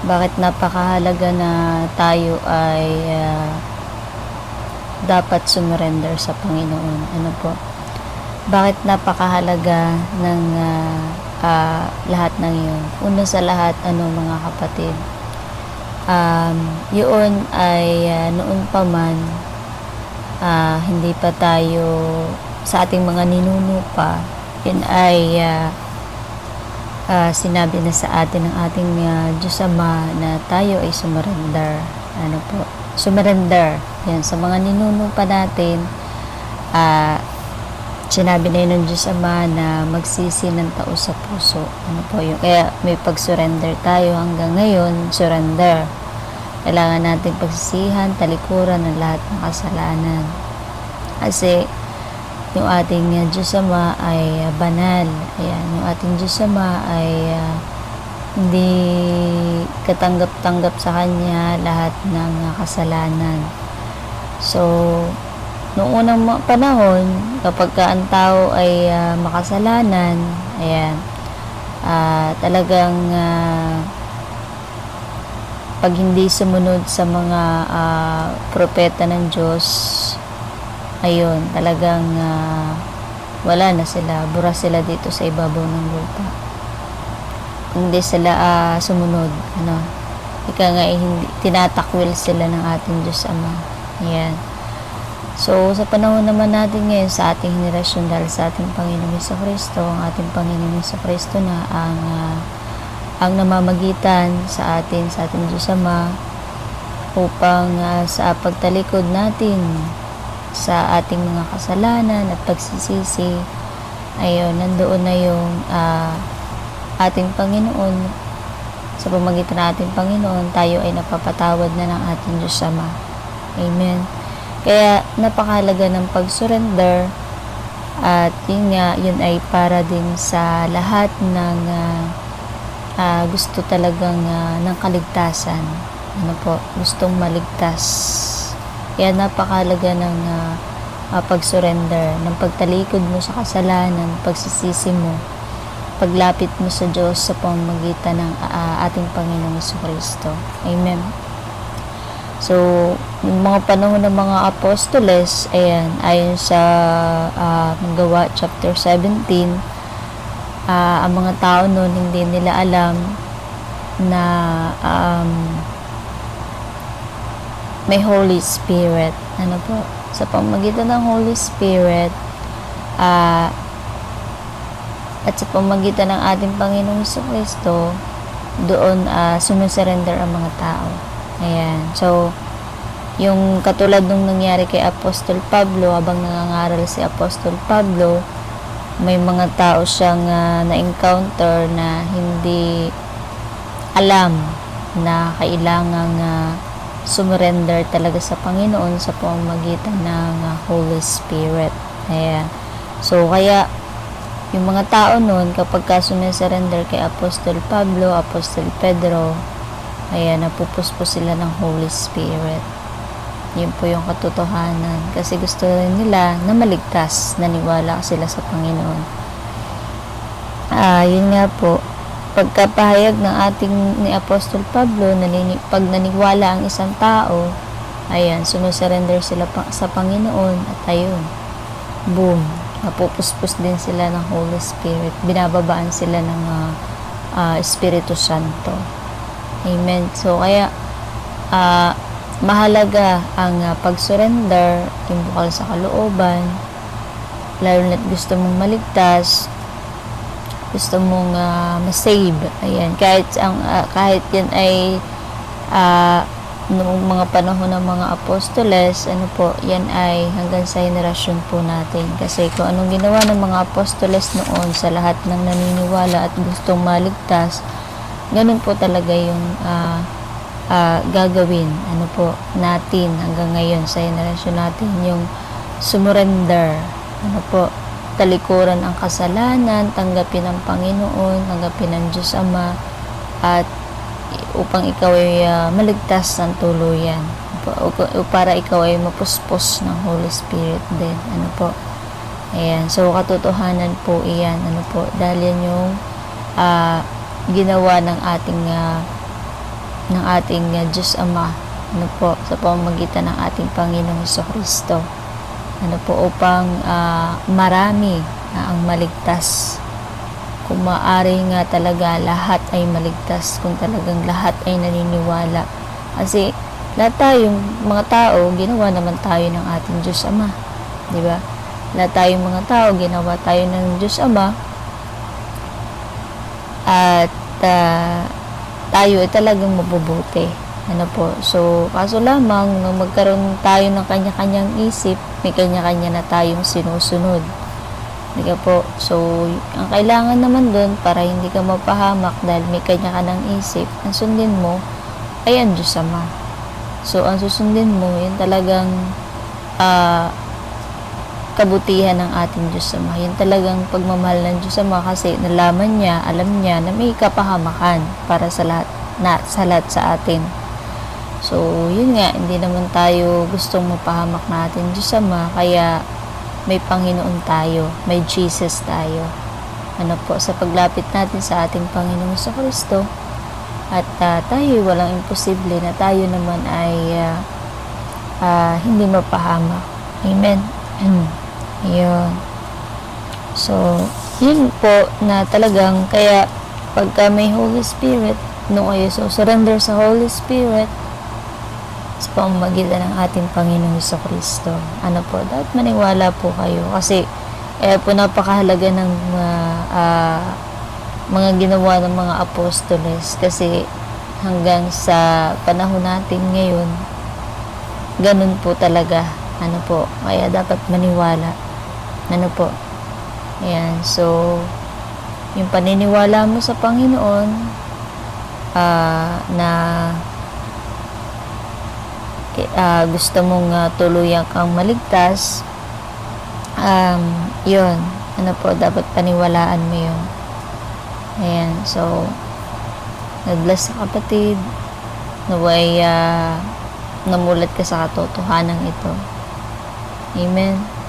bakit napakahalaga na tayo ay ah, dapat sumurrender sa Panginoon. Ano po? Bakit napakahalaga ng ah, ah, lahat ng yun? Una sa lahat, ano mga kapatid? Um, yun ay ah, noon pa man, ah, hindi pa tayo sa ating mga ninuno pa, yun ay ah, ah, sinabi na sa atin ng ating ah, Diyos Ama na tayo ay sumurrender. Ano po? Sumurrender. Yan, sa mga ninuno pa natin, ah, sinabi na yun ng Diyos Ama na magsisi ng tao sa puso. Ano po yung, kaya may pag-surrender tayo hanggang ngayon, surrender. Kailangan natin pagsisihan, talikuran ng lahat ng kasalanan. Kasi, yung ating uh, Diyos Ama ay uh, banal. Ayan, yung ating Diyos Ama ay uh, hindi katanggap-tanggap sa Kanya lahat ng uh, kasalanan. So, noong unang panahon, kapag ka ang tao ay uh, makasalanan, ayan, uh, talagang uh, pag hindi sumunod sa mga uh, propeta ng Diyos, ayun, talagang ah, wala na sila, bura sila dito sa ibabaw ng lupa. Hindi sila ah, sumunod, ano, ika nga eh, hindi, tinatakwil sila ng ating Diyos Ama. Ayan. So, sa panahon naman natin ngayon, sa ating henerasyon dahil sa ating Panginoong Heso Kristo, ang ating Panginoong Heso Kristo na ang ah, ang namamagitan sa atin, sa ating Diyos Ama, upang ah, sa pagtalikod natin sa ating mga kasalanan at pagsisisi, ayun, nandoon na yung ah, ating Panginoon. Sa pamagitan ng ating Panginoon, tayo ay napapatawad na ng ating Diyos Ama. Amen. Kaya napakahalaga ng pag-surrender at yun nga, yun ay para din sa lahat ng ah, ah, gusto talagang ah, ng kaligtasan. Ano po, gustong maligtas. Kaya napakahalaga ng ah, ah, pag-surrender, ng pagtalikod mo sa kasalanan, pagsisisi mo, paglapit mo sa Diyos sa pamamagitan ng ah, ating Panginoong Kristo. Amen. So, yung mga panahon ng mga apostoles, ayan, ayon sa ah, Gawa chapter 17, ah, ang mga tao noon hindi nila alam na um, may Holy Spirit. Ano po? Sa pamagitan ng Holy Spirit, ah, at sa pamagitan ng ating Panginoong Hesus Kristo, doon uh, sumusurrender ang mga tao. Ayan. So, yung katulad nung nangyari kay Apostol Pablo, habang nangangaral si Apostol Pablo, may mga tao siyang ah, na-encounter na hindi alam na kailangang uh, sumurrender talaga sa Panginoon sa pamamagitan ng ah, Holy Spirit. Ayan. So, kaya yung mga tao noon, kapag ka sumisurrender kay Apostol Pablo, Apostol Pedro, ayan, napupuspos sila ng Holy Spirit. Yun po yung katotohanan. Kasi gusto rin nila na maligtas, naniwala sila sa Panginoon. Ah, yun nga po, pagkapahayag ng ating ni Apostol Pablo, nanini, pag naniwala ang isang tao, ayan, sumusurrender sila pa, sa Panginoon at ayun, boom, napupuspos din sila ng Holy Spirit, binababaan sila ng ah, ah, Espiritu Santo. Amen. So, kaya, ah, mahalaga ang uh, pag-surrender, sa kalooban, lalo na't gusto mong maligtas, gusto mong uh, ma-save. Ayan, kahit ang uh, kahit yan ay uh, noong mga panahon ng mga apostoles, ano po, yan ay hanggang sa henerasyon po natin. Kasi kung anong ginawa ng mga apostoles noon sa lahat ng naniniwala at gustong maligtas, ganun po talaga yung uh, uh, gagawin ano po natin hanggang ngayon sa henerasyon natin yung sumurrender ano po talikuran ang kasalanan tanggapin ang Panginoon tanggapin ang Diyos Ama at upang ikaw ay uh, maligtas ng tuluyan. O para ikaw ay mapuspos ng Holy Spirit din. Ano po? Ayan. So katotohanan po iyan. Ano po? Dahil yan yung uh, ginawa ng ating uh, ating uh, Diyos Ama. Ano po, sa pamamagitan ng ating Panginoong Kristo. Ano po, upang ah, marami na ang maligtas. Kung maaari nga talaga lahat ay maligtas, kung talagang lahat ay naniniwala. Kasi lahat tayong mga tao, ginawa naman tayo ng ating Diyos Ama. Di ba? Lahat tayong mga tao, ginawa tayo ng Diyos Ama. At ah, tayo ay talagang mabubuti. Ano po? So, kaso lamang, nung magkaroon tayo ng kanya-kanyang isip, may kanya-kanya na tayong sinusunod. Hindi po. So, ang kailangan naman doon para hindi ka mapahamak dahil may kanya ka ng isip, ang sundin mo ay ang Diyos Ama. So, ang susundin mo, yun talagang ah, kabutihan ng ating Diyos Ama. Yun talagang pagmamahal ng Diyos Ama kasi nalaman niya, alam niya na may kapahamakan para sa lahat, na, sa lahat sa atin. So, yun nga, hindi naman tayo gustong mapahamak natin Diyos Ama, kaya may Panginoon tayo, may Jesus tayo. Ano po, sa paglapit natin sa ating Panginoon sa Kristo, at ah, tayo walang imposible na tayo naman ay ah, ah, hindi mapahamak. Amen. Yun. So, yun po na talagang kaya pagka may Holy Spirit, no kayo so surrender sa Holy Spirit sa pamamagitan ng ating Panginoong Hesus Kristo. Ano po, dapat maniwala po kayo. Kasi eh po napakahalaga ng mga ah, mga ginawa ng mga apostoles. Kasi hanggang sa panahon natin ngayon ganun po talaga. Ano po kaya dapat maniwala. Ano po? Ayan so yung paniniwala mo sa Panginoon ah, na ah, gusto mong ah, tuluyan kang maligtas um, yun. Ano po dapat paniwalaan mo yun. Ayan so nag-bless sa kapatid. Naway ah, namulat ka sa katotohanan ito. Amen